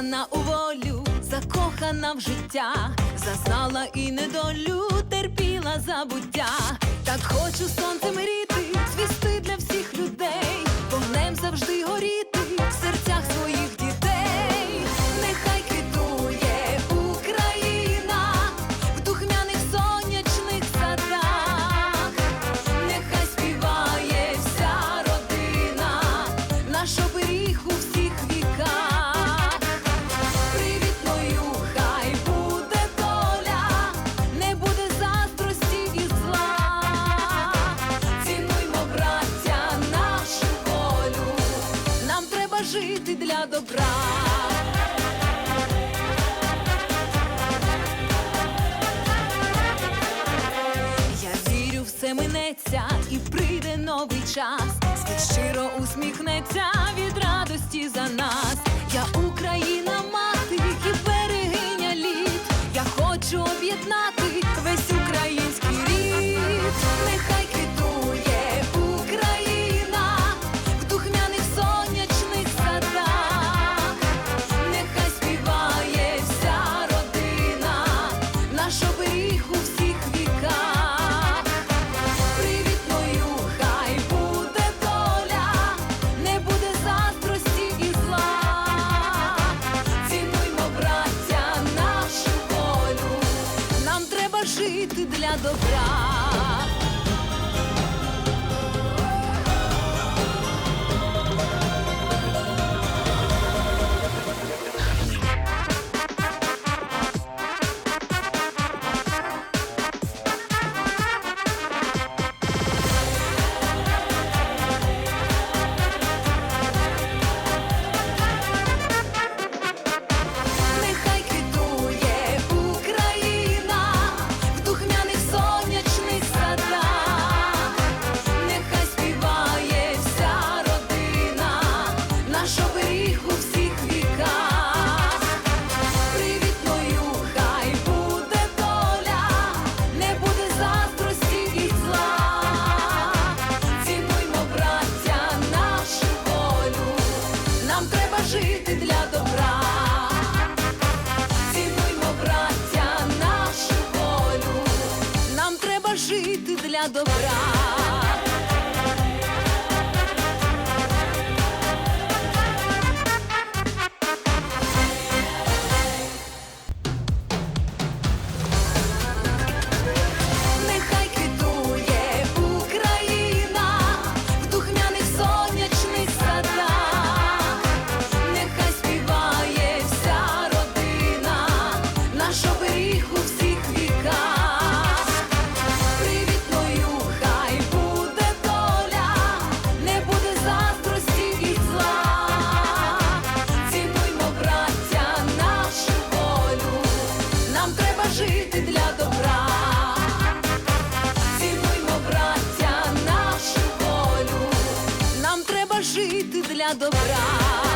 Віддана у волю, закохана в життя, зазнала і недолю, терпіла забуття, так хочу сонцем рі. для добра. Я вірю, все минеться і прийде новий час. Щиро усміхнеться від радості за. жити для добра. для добра. жити для добра.